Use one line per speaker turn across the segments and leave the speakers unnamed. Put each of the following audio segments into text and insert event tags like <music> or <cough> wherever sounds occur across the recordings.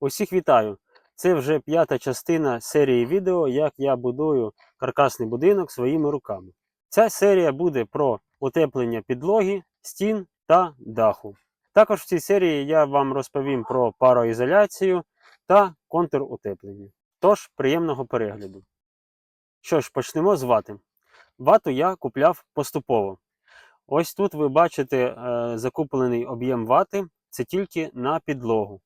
Усіх вітаю! Це вже п'ята частина серії відео, як я будую каркасний будинок своїми руками. Ця серія буде про утеплення підлоги, стін та даху. Також в цій серії я вам розповім про пароізоляцію та контурутеплення. Тож, приємного перегляду. Що ж, почнемо з вати. Вату я купляв поступово. Ось тут ви бачите е, закуплений об'єм вати, це тільки на підлогу.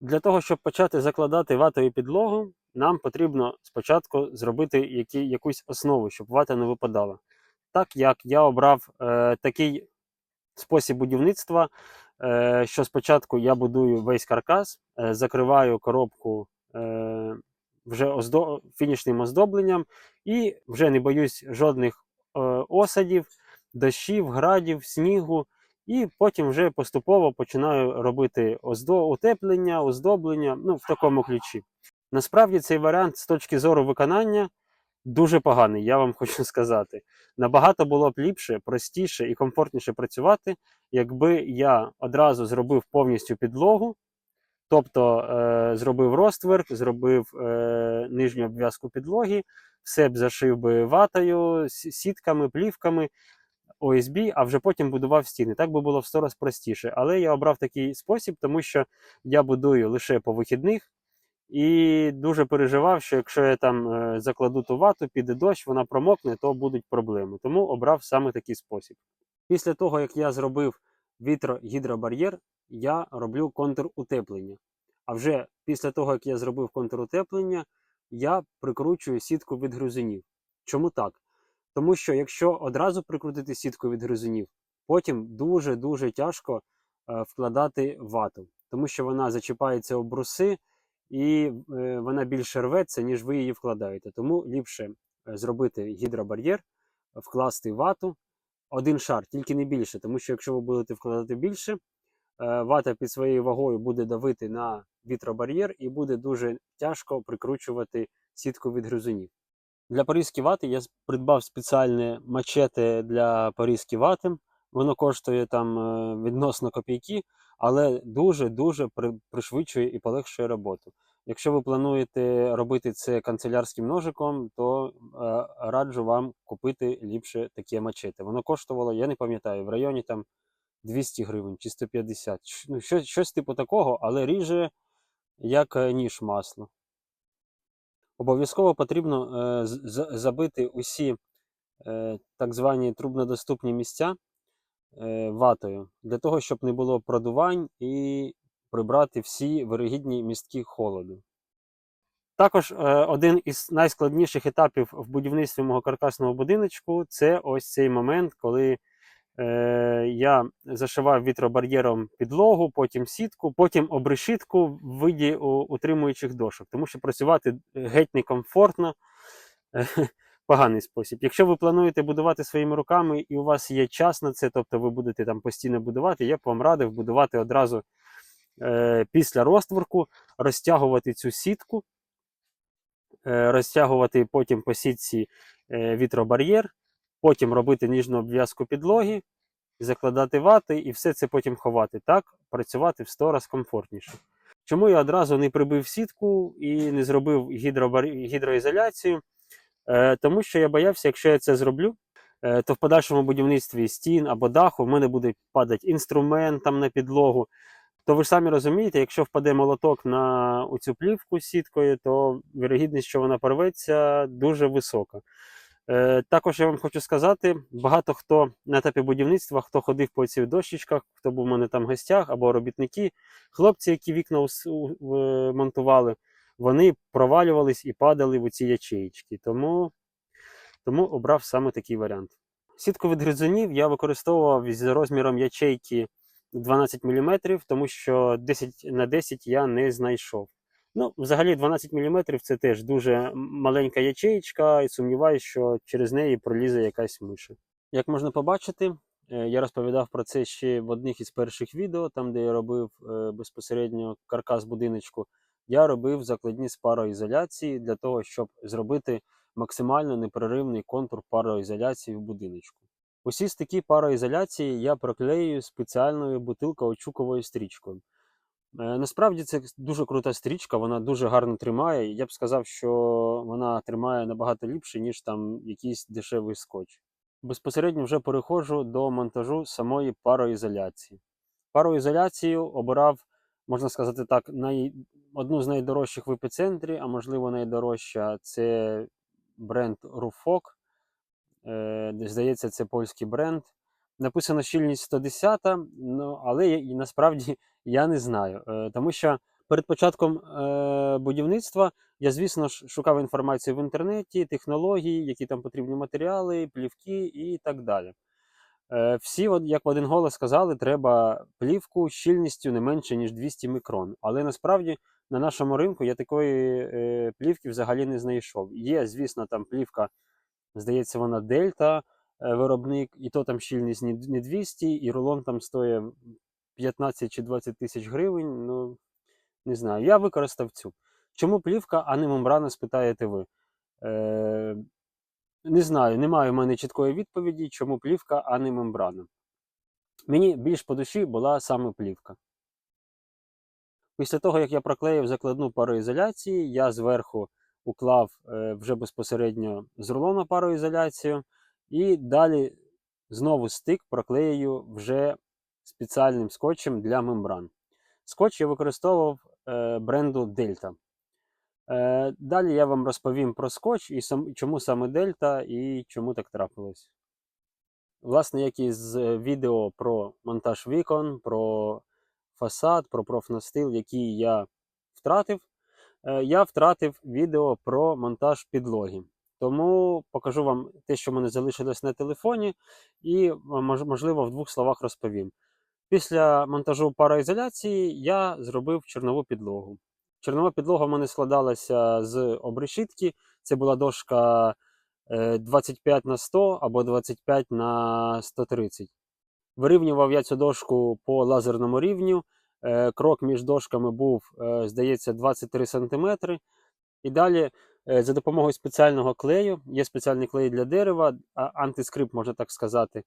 Для того, щоб почати закладати ватову підлогу, нам потрібно спочатку зробити які, якусь основу, щоб вата не випадала. Так як я обрав е, такий спосіб будівництва, е, що спочатку я будую весь каркас, е, закриваю коробку е, вже оздо... фінішним оздобленням і вже не боюсь жодних е, осадів, дощів, градів, снігу. І потім вже поступово починаю робити оздо... утеплення, оздоблення, ну, в такому ключі. Насправді цей варіант з точки зору виконання дуже поганий, я вам <laughs> хочу сказати. Набагато було б ліпше, простіше і комфортніше працювати, якби я одразу зробив повністю підлогу, тобто е, зробив розтверк, зробив е, нижню обв'язку підлоги, все б зашив би ватою, сітками, плівками. ОСБ, а вже потім будував стіни. Так би було в 100 раз простіше. Але я обрав такий спосіб, тому що я будую лише по вихідних і дуже переживав, що якщо я там е, закладу ту вату, піде дощ, вона промокне, то будуть проблеми. Тому обрав саме такий спосіб. Після того, як я зробив вітро-гідробар'єр, я роблю контурутеплення. А вже після того, як я зробив контурутеплення, я прикручую сітку від грузинів. Чому так? Тому що якщо одразу прикрутити сітку від гризунів, потім дуже-дуже тяжко е, вкладати вату, тому що вона зачіпається об бруси і е, вона більше рветься, ніж ви її вкладаєте. Тому ліпше е, зробити гідробар'єр, вкласти вату, один шар, тільки не більше, тому що якщо ви будете вкладати більше, вата під своєю вагою буде давити на вітробар'єр і буде дуже тяжко прикручувати сітку від гризунів. Для порізки вати я придбав спеціальне мачете для порізки вати. Воно коштує там е, відносно копійки, але дуже-дуже пришвидшує і полегшує роботу. Якщо ви плануєте робити це канцелярським ножиком, то е, раджу вам купити ліпше таке мачете. Воно коштувало, я не пам'ятаю, в районі там 200 гривень чи 150. Щ- Ну, щось, щось типу такого, але ріже як е, ніж масло. Обов'язково потрібно е, забити усі е, так звані трубнодоступні місця е, ватою, для того, щоб не було продувань і прибрати всі вирогідні містки холоду. Також один із найскладніших етапів в будівництві мого каркасного будиночку це ось цей момент, коли я зашивав вітробар'єром підлогу, потім сітку, потім обрешітку в виді утримуючих дошок, тому що працювати геть некомфортно. Е, Поганий спосіб. Якщо ви плануєте будувати своїми руками і у вас є час на це, тобто ви будете там постійно будувати, я б вам радив будувати одразу е, після розтворку, розтягувати цю сітку, е, розтягувати потім по сітці е, вітробар'єр, потім робити ніжну обв'язку підлоги, закладати вати і все це потім ховати. Так працювати в 100 раз комфортніше. Чому я одразу не прибив сітку і не зробив гідробар... гідроізоляцію? Е, тому що я боявся, якщо я це зроблю, е, то в подальшому будівництві стін або даху в мене буде падати інструмент там на підлогу. То ви ж самі розумієте, якщо впаде молоток на цю плівку з сіткою, то вірогідність, що вона порветься, дуже висока. Е, також я вам хочу сказати: багато хто на етапі будівництва, хто ходив по цих дощечках, хто був у мене там в гостях або робітники, хлопці, які вікна монтували, вони провалювались і падали в ці ячеїчки. Тому, тому обрав саме такий варіант. Сітку від гризунів я використовував з розміром ячейки 12 мм, тому що 10 на 10 я не знайшов. Ну, взагалі 12 мм це теж дуже маленька ячеїчка, і сумніваюся, що через неї пролізе якась миша. Як можна побачити, е, я розповідав про це ще в одних із перших відео, там де я робив е, безпосередньо каркас будиночку. Я робив закладні з пароізоляції для того, щоб зробити максимально непреривний контур пароізоляції в будиночку. Усі стики пароізоляції я проклею спеціальною бутилкою очуковою стрічкою. Е, Насправді це дуже крута стрічка, вона дуже гарно тримає. Я б сказав, що вона тримає набагато ліпше, ніж там якийсь дешевий скотч. Безпосередньо вже переходжу до монтажу самої пароізоляції. Пароізоляцію обирав, можна сказати так, най... одну з найдорожчих в епіцентрі, а можливо найдорожча це бренд Rufok. Е, здається, це польський бренд. Написано щільність 110, ну, але і насправді <laughs> я не знаю. Е, тому що перед початком е, будівництва я, звісно ж, шукав інформацію в інтернеті, технології, які там потрібні матеріали, плівки і так далі. Е, всі, як в один голос сказали, треба плівку щільністю не менше, ніж 200 мікрон. Але насправді на нашому ринку я такої плівки взагалі не знайшов. Є, звісно, там плівка, здається, вона Дельта, виробник, і то там щільність не не 200, і рулон там стоїть 15 чи 20 тисяч гривень. Ну, не знаю. Я використав цю. Чому плівка, а не мембрана, спитаєте ви? Е, не знаю, немає в мене чіткої відповіді, чому плівка, а не мембрана. Мені більш по душі була саме плівка. Після того, як я проклеїв закладну пароізоляції, я зверху уклав е, вже безпосередньо з рулону пароізоляцію, і далі знову стик проклею вже спеціальним скотчем для мембран. Скотч я використовував е, бренду Delta. Е, далі я вам розповім про скотч і сам, чому саме Дельта і чому так трапилось. Власне, як і з відео про монтаж вікон, про фасад, про профнастил, який я втратив, е, я втратив відео про монтаж підлоги. Тому покажу вам те, що в мене залишилось на телефоні, і, можливо, в двох словах розповім. Після монтажу пароізоляції я зробив чорнову підлогу. Чорнова підлога в мене складалася з обрешітки. Це була дошка е, 25 на 100 або 25 на 130. Вирівнював я цю дошку по лазерному рівню. Е, Крок між дошками був, е, здається, 23 см. І далі е, за допомогою спеціального клею, є спеціальний клей для дерева, антискрип, можна так сказати.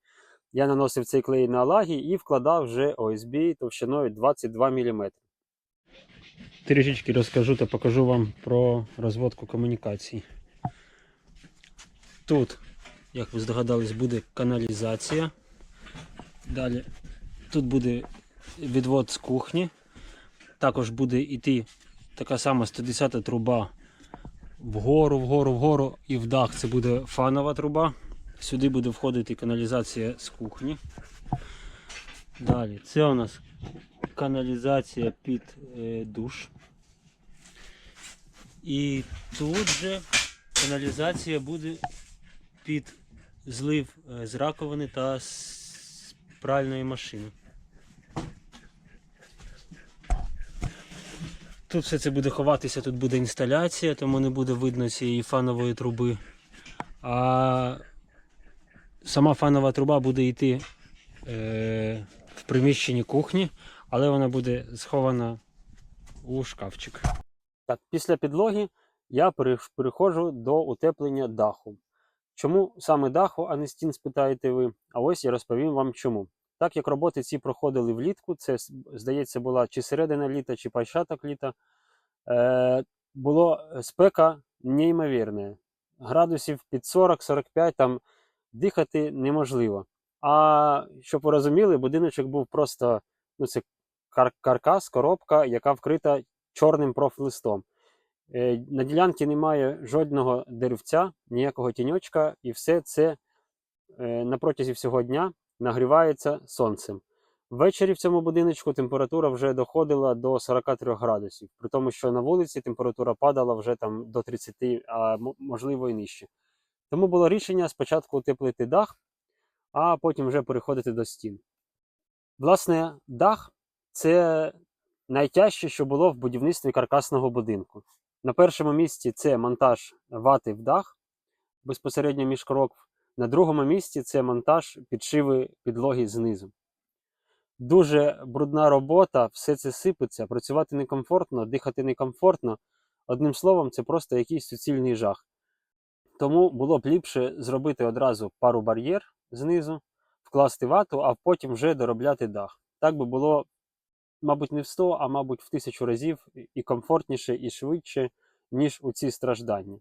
Я наносив цей клей на лагі і вкладав вже ОСБ товщиною 22 мм. Трішечки розкажу та покажу вам про розводку комунікацій. Тут, як ви здогадались, буде каналізація. Далі тут буде відвод з кухні. Також буде йти така сама 110 труба вгору, вгору, вгору і в дах це буде фанова труба. Сюди буде входити каналізація з кухні. Далі, це у нас каналізація під е, душ. І тут же каналізація буде під злив е, з раковини та з пральної машини. Тут все це буде ховатися, тут буде інсталяція, тому не буде видно цієї фанової труби. А сама фанова труба буде йти е, в приміщенні кухні, але вона буде схована у шкафчик. Так, після підлоги я переходжу до утеплення даху. Чому саме даху, а не стін, спитаєте ви? А ось я розповім вам чому. Так як роботи ці проходили влітку, це здається була чи середина літа, чи початок літа, е, було спека неймовірна. Градусів під 40-45 там дихати неможливо. А щоб ви розуміли, будиночок був просто ну, це кар- каркас, коробка, яка вкрита чорним профлистом. Е, На ділянці немає жодного деревця, ніякого тіньочка, і все це е, на протязі всього дня нагрівається сонцем. Ввечері в цьому будиночку температура вже доходила до 43 градусів, при тому, що на вулиці температура падала вже там до 30, а можливо і нижче. Тому було рішення спочатку утеплити дах, а потім вже переходити до стін. Власне, дах це найтяжче, що було в будівництві каркасного будинку. На першому місці це монтаж вати в дах безпосередньо між крокв. На другому місці це монтаж підшиви підлоги знизу. Дуже брудна робота, все це сипеться, працювати некомфортно, дихати некомфортно. Одним словом, це просто якийсь суцільний жах. Тому було б ліпше зробити одразу пару бар'єр знизу, вкласти вату, а потім вже доробляти дах. Так би було мабуть, не в 100, а мабуть, в тисячу разів і комфортніше, і швидше, ніж у ці страждання.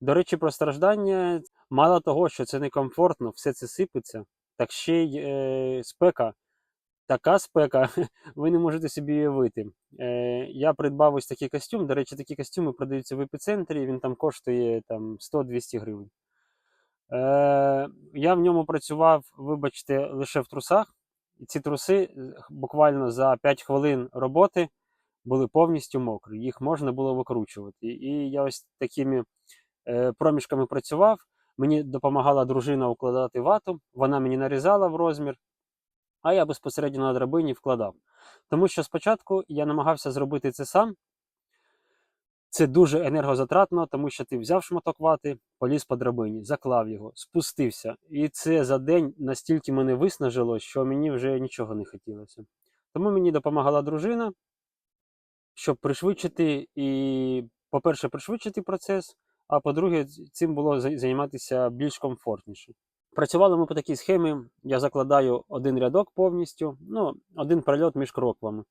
До речі, про страждання, мало того, що це некомфортно, все це сипеться, так ще й е, спека. Така спека, <laughs> ви не можете собі уявити. Е, я придбав ось такий костюм. До речі, такі костюми продаються в епіцентрі, він там коштує там, 100-200 гривень. Е, я в ньому працював, вибачте, лише в трусах. І ці труси е, буквально за 5 хвилин роботи були повністю мокрі. Їх можна було викручувати. І я ось такими проміжками працював. Мені допомагала дружина укладати вату, вона мені нарізала в розмір, а я безпосередньо на драбині вкладав. Тому що спочатку я намагався зробити це сам. Це дуже енергозатратно, тому що ти взяв шматок вати, поліз по драбині, заклав його, спустився. І це за день настільки мене виснажило, що мені вже нічого не хотілося. Тому мені допомагала дружина, щоб пришвидшити і, по-перше, пришвидшити процес, а по-друге, цим було займатися більш комфортніше. Працювали ми по такій схемі: я закладаю один рядок повністю, ну, один прольот між кроквами.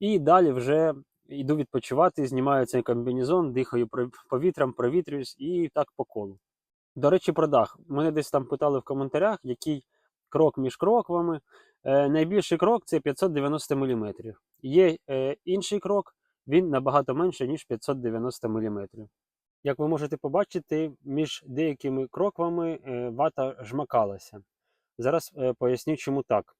І далі вже йду відпочивати, знімаю цей комбінезон, дихаю повітрям, провітрююсь і так по колу. До речі, про дах. Мене десь там питали в коментарях, який крок між кроквами. Е, найбільший крок це 590 мм. Є е, інший крок, він набагато менше, ніж 590 мм. Як ви можете побачити, між деякими кроквами е, вата жмакалася. Зараз е, поясню, чому так.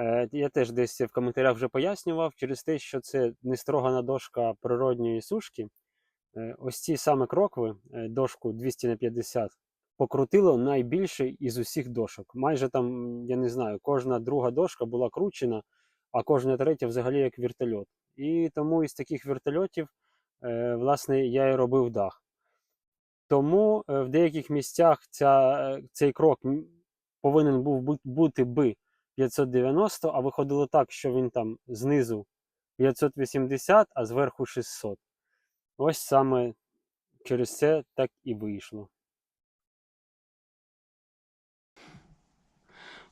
Е, Я теж десь в коментарях вже пояснював, через те, що це не строгана дошка природньої сушки. Ось ці саме крокви, дошку 200 на 50, покрутило найбільше із усіх дошок. Майже там, я не знаю, кожна друга дошка була кручена, а кожна третя взагалі як вертольот. І тому із таких вертольотів, власне, я і робив дах. Тому е, в деяких місцях ця, е, цей крок повинен був бути би 590, а виходило так, що він там знизу 580, а зверху 600. Ось саме через це так і вийшло.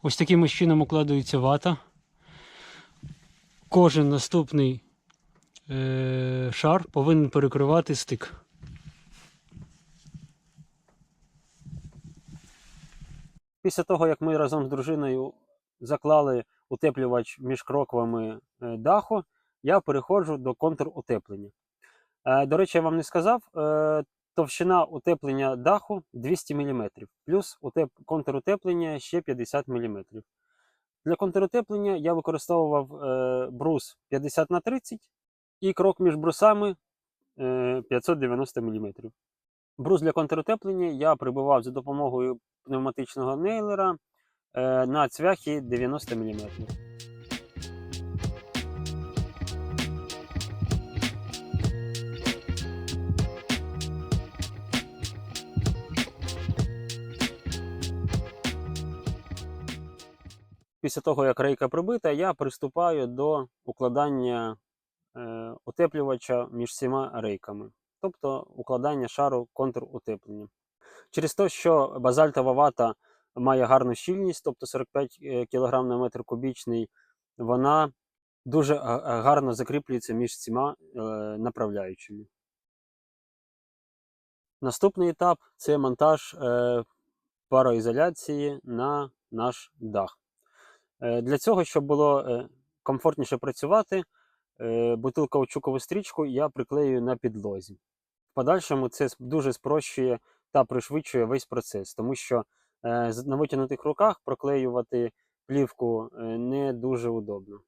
Ось таким чином укладується вата. Кожен наступний е- шар повинен перекривати стик. Після того, як ми разом з дружиною заклали утеплювач між кроквами е, даху, я переходжу до контрутеплення. Е, До речі, я вам не сказав, е, товщина утеплення даху 200 мм, плюс контрутеплення ще 50 мм. Для контрутеплення я використовував брус 50 на 30 і крок між брусами е, 590 мм. Брус для контрутеплення я прибивав за допомогою пневматичного нейлера е, на цвяхі 90 мм. Після того, як рейка прибита, я приступаю до укладання е, утеплювача між всіма рейками, тобто укладання шару контрутеплення. Через те, що базальтова вата має гарну щільність, тобто 45 кг на метр кубічний, вона дуже гарно закріплюється між цими е, направляючими. Наступний етап це монтаж е, пароізоляції на наш дах. Е, Для цього, щоб було е, комфортніше працювати, е, бутилково-чукову стрічку я приклею на підлозі. В подальшому це дуже спрощує та пришвидшує весь процес, тому що е, на витягнутих руках проклеювати плівку е, не дуже удобно.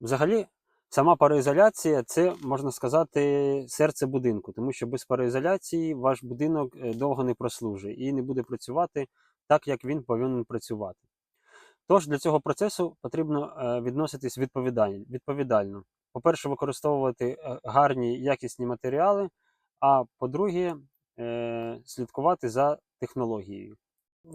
Взагалі, сама пароізоляція це, можна сказати, серце будинку, тому що без пароізоляції ваш будинок е, довго не прослужить і не буде працювати так, як він повинен працювати. Тож для цього процесу потрібно відноситись відповідально. По-перше, використовувати гарні якісні матеріали, а по-друге, е, слідкувати за технологією.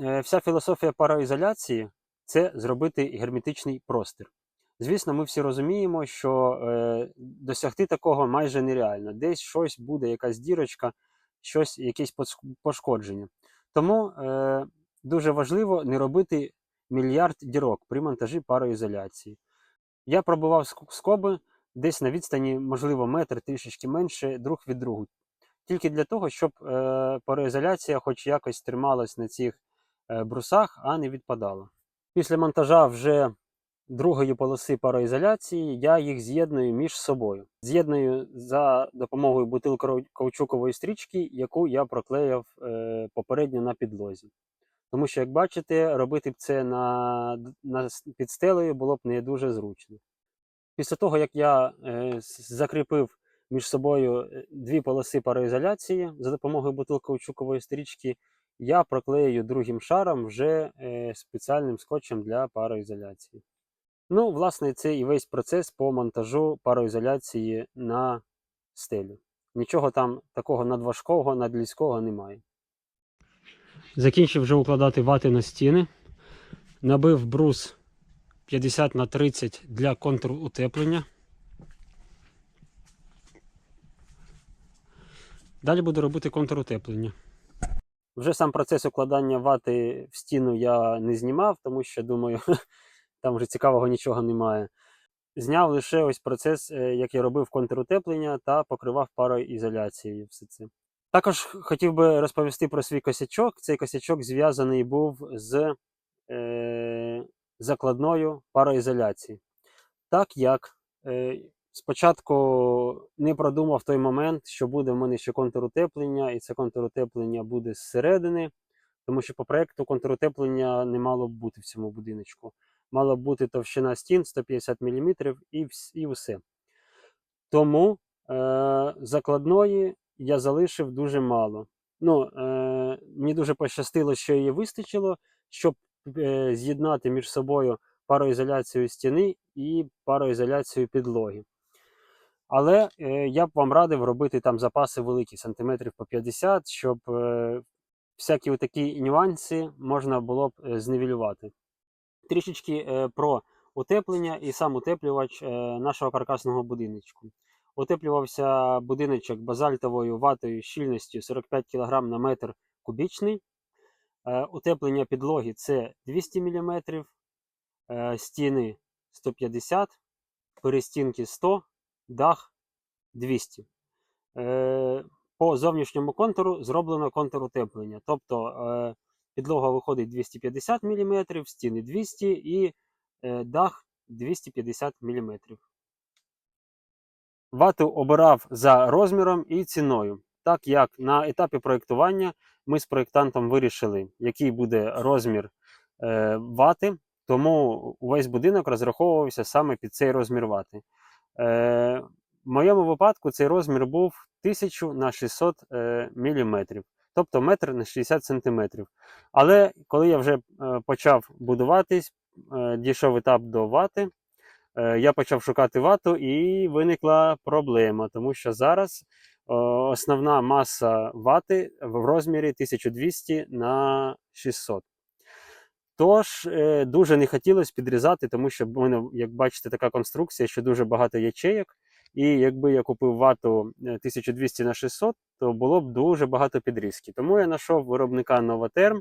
Е, Вся філософія пароізоляції це зробити герметичний простір. Звісно, ми всі розуміємо, що е, досягти такого майже нереально. Десь щось буде, якась дірочка, щось, якесь пошкодження. Тому дуже важливо не робити мільярд дірок при монтажі пароізоляції. Я пробував скоби десь на відстані, можливо, метр трішечки менше друг від другу. Тільки для того, щоб е, пароізоляція хоч якось трималась на цих е, брусах, а не відпадала. Після монтажа вже другої полоси пароізоляції я їх з'єдную між собою. З'єдную за допомогою бутилково-каучукової стрічки, яку я проклеїв е, попередньо на підлозі. Тому що, як бачите, робити б це на, на під стелею було б не дуже зручно. Після того, як я е, закріпив між собою е, дві полоси пароізоляції за допомогою бутилково-каучукової стрічки, я проклею другим шаром вже е, спеціальним скотчем для пароізоляції. Ну, власне, це і весь процес по монтажу пароізоляції на стелю. Нічого там такого надважкого, надлізького немає. Закінчив вже укладати вати на стіни. Набив брус 50 на 30 для контрутеплення. Далі буду робити контрутеплення. Вже сам процес укладання вати в стіну я не знімав, тому що думаю, <laughs> там вже цікавого нічого немає. Зняв лише ось процес, е, як я робив контрутеплення та покривав пароізоляцією все це. Також хотів би розповісти про свій косячок. Цей косячок зв'язаний був з е, закладною пароізоляції. Так як е, спочатку не продумав той момент, що буде в мене ще контрутеплення, і це контрутеплення буде зсередини, тому що по проєкту контрутеплення не мало б бути в цьому будиночку. Мала б бути товщина стін 150 мм і, і все. Тому е, закладної я залишив дуже мало. Ну, е, мені дуже пощастило, що її вистачило, щоб е, з'єднати між собою пароізоляцію стіни і пароізоляцію підлоги. Але е, я б вам радив робити там запаси великі, сантиметрів по 50, щоб е, всякі такі нюанси можна було б е, зневелювати. Трішечки про утеплення і сам утеплювач нашого каркасного будиночку. Утеплювався будиночок базальтовою ватою щільністю 45 кг на метр кубічний. Утеплення підлоги це 200 мм, стіни 150, перестінки 100, дах 200. Е, По зовнішньому контуру зроблено контур утеплення. Тобто е, підлога виходить 250 мм, стіни 200 і е, дах 250 мм. Вату обирав за розміром і ціною. Так як на етапі проєктування ми з проєктантом вирішили, який буде розмір вати, тому увесь будинок розраховувався саме під цей розмір вати. Е, в моєму випадку цей розмір був 1000 на 600 е, мм, тобто метр на 60 см. Але коли я вже е, почав будуватись, е, дійшов етап до вати, я почав шукати вату і виникла проблема, тому що зараз основна маса вати в розмірі 1200 на 600. Тож е, дуже не хотілося підрізати, тому що в мене, як бачите, така конструкція, що дуже багато ячеїк. І якби я купив вату е, 1200 на 600, то було б дуже багато підрізки. Тому я знайшов виробника Novaterm.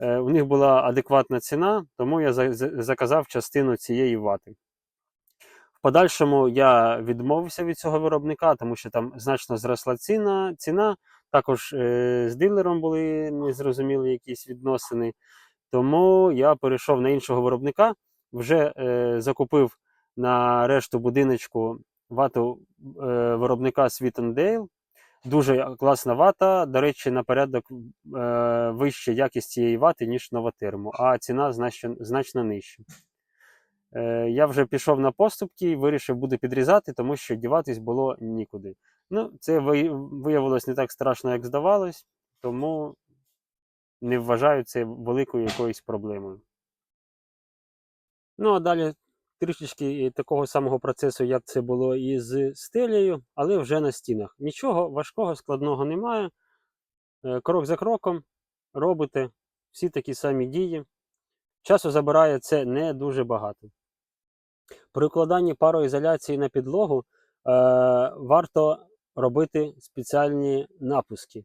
Е, У них була адекватна ціна, тому я за- за- заказав частину цієї вати. В подальшому я відмовився від цього виробника, тому що там значно зросла ціна. ціна. Також е, з дилером були незрозумілі якісь відносини. Тому я перейшов на іншого виробника, вже е, закупив на решту будиночку вату е, виробника Sweet Dale. Дуже класна вата. До речі, на порядок е, вища якість цієї вати, ніж новотерму, а ціна значно, значно нижча. Е, я вже пішов на поступки і вирішив буду підрізати, тому що діватись було нікуди. Ну, це виявилось не так страшно, як здавалось, тому не вважаю це великою якоюсь проблемою. Ну, а далі трішечки такого самого процесу, як це було і з стелею, але вже на стінах. Нічого важкого, складного немає. Е, Крок за кроком робите всі такі самі дії. Часу забирає це не дуже багато. При укладанні пароізоляції на підлогу е, варто робити спеціальні напуски.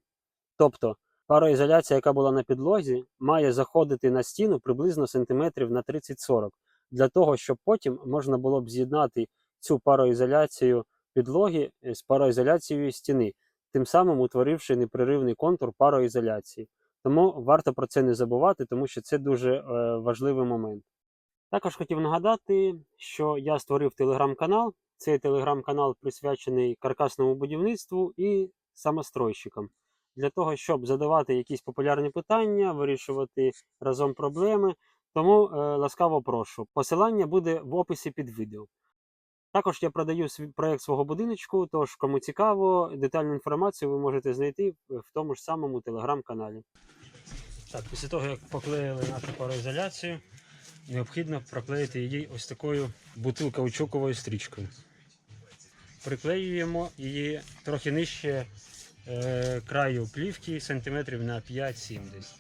Тобто Пароізоляція, яка була на підлозі, має заходити на стіну приблизно сантиметрів на 30-40, для того, щоб потім можна було б з'єднати цю пароізоляцію підлоги е, з пароізоляцією стіни, тим самим утворивши непреривний контур пароізоляції. Тому варто про це не забувати, тому що це дуже е, важливий момент. Також хотів нагадати, що я створив телеграм-канал. Цей телеграм-канал присвячений каркасному будівництву і самостройщикам. Для того, щоб задавати якісь популярні питання, вирішувати разом проблеми. Тому е, ласкаво прошу. Посилання буде в описі під відео. Також я продаю свій проект свого будиночку, тож кому цікаво, детальну інформацію ви можете знайти в тому ж самому телеграм-каналі. Так, після того, як поклеїли нашу пароізоляцію, необхідно проклеїти її ось такою бутилкаучуковою стрічкою. Приклеюємо її трохи нижче краю плівки, сантиметрів на 5-7 десь.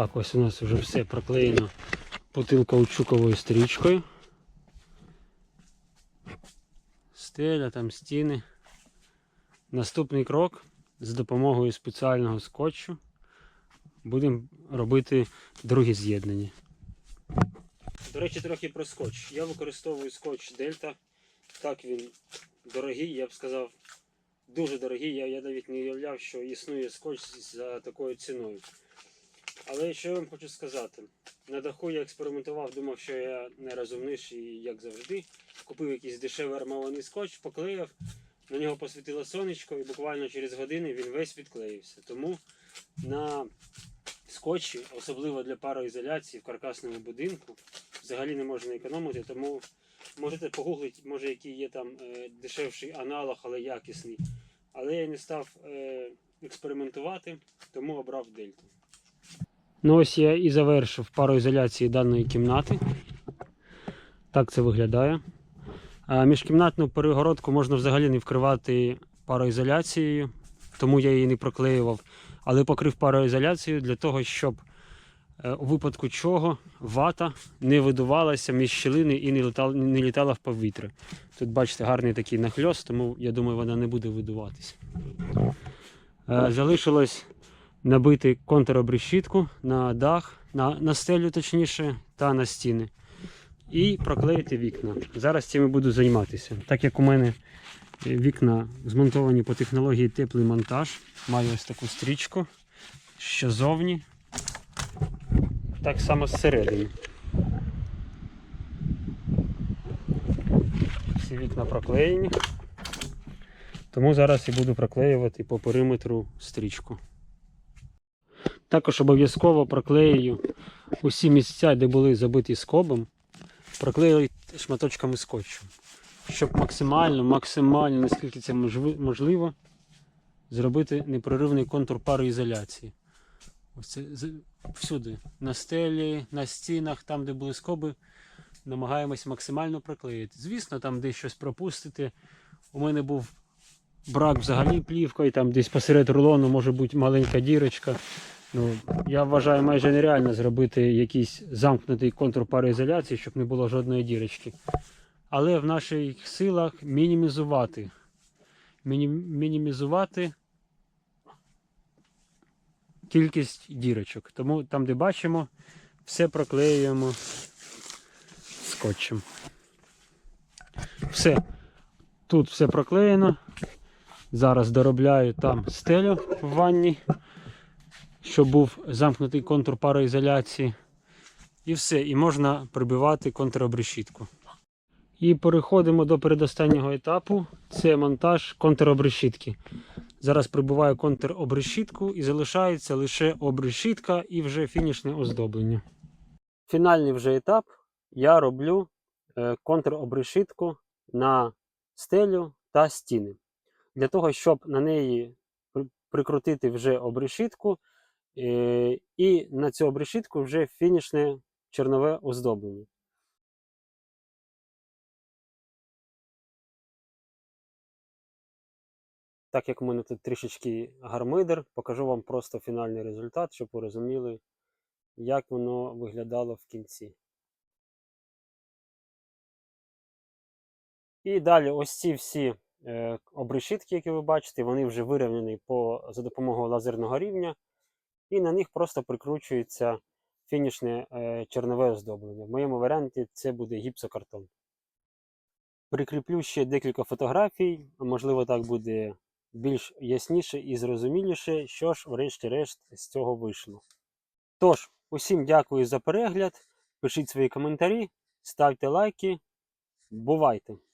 Так, ось у нас вже все проклеєно бутилкаучуковою стрічкою. Стеля, там стіни. Наступний крок з допомогою спеціального скотчу будемо робити друге з'єднання. До речі, трохи про скотч. Я використовую скотч Дельта. Так він дорогий, я б сказав, дуже дорогий. Я, я навіть не уявляв, що існує скотч за такою ціною. Але що я вам хочу сказати? На даху я експериментував, думав, що я не розумніший, як завжди. Купив якийсь дешевий армований скотч, поклеїв, на нього посвітило сонечко і буквально через години він весь відклеївся. Тому на скотчі, особливо для пароізоляції в каркасному будинку, взагалі не можна економити, тому можете погуглити, може який є там е, дешевший аналог, але якісний. Але я не став е, експериментувати, тому обрав дельту. Ну ось я і завершив пароізоляції даної кімнати. Так це виглядає. Міжкімнатну перегородку можна взагалі не вкривати пароізоляцією, тому я її не проклеював. Але покрив пароізоляцією для того, щоб е, у випадку чого вата не видувалася між щілини і не літала, не літала в повітря. Тут бачите гарний такий нахльост, тому я думаю, вона не буде видуватися. Е, Залишилось набити контробрешітку на дах, на, на стелю точніше, та на стіни. І проклеїти вікна. Зараз цим буду займатися. Так як у мене е, вікна змонтовані по технології теплий монтаж, маю ось таку стрічку, що зовні, так само зсередини. Всі вікна проклеєні. Тому зараз і буду проклеювати по периметру стрічку. Також обов'язково проклею усі місця, де були забиті скобом, проклею шматочками скотчу, щоб максимально, максимально, наскільки це можливо, зробити непреривний контур пароізоляції. Ось це всюди, на стелі, на стінах, там, де були скоби, намагаємось максимально проклеїти. Звісно, там десь щось пропустити. У мене був брак взагалі плівкою, там десь посеред рулону може бути маленька дірочка. Ну, я вважаю майже нереально зробити якийсь замкнутий контур пароізоляції, щоб не було жодної дірочки. Але в наших силах мінімізувати. Міні- мінімізувати кількість дірочок. Тому там, де бачимо, все проклеюємо скотчем. Все. Тут все проклеєно. Зараз доробляю там стелю в ванні щоб був замкнутий контур пароізоляції. І все, і можна прибивати контробрешітку. І переходимо до передостаннього етапу. Це монтаж контробрешітки. Зараз прибуває контробрешітку і залишається лише обрешітка і вже фінішне оздоблення. Фінальний вже етап. Я роблю е, контробрешітку на стелю та стіни. Для того, щоб на неї прикрутити вже обрешітку, і на цю обрешітку вже фінішне чорнове оздоблення. Так як в мене тут трішечки гармидер, покажу вам просто фінальний результат, щоб ви розуміли, як воно виглядало в кінці. І далі ось ці всі е, обрешітки, які ви бачите, вони вже вирівняні по, за допомогою лазерного рівня, і на них просто прикручується фінішне е, чорнове оздоблення. В моєму варіанті це буде гіпсокартон. Прикріплю ще декілька фотографій, можливо, так буде більш ясніше і зрозуміліше, що ж, врешті-решт, з цього вийшло. Тож, усім дякую за перегляд. Пишіть свої коментарі, ставте лайки. Бувайте!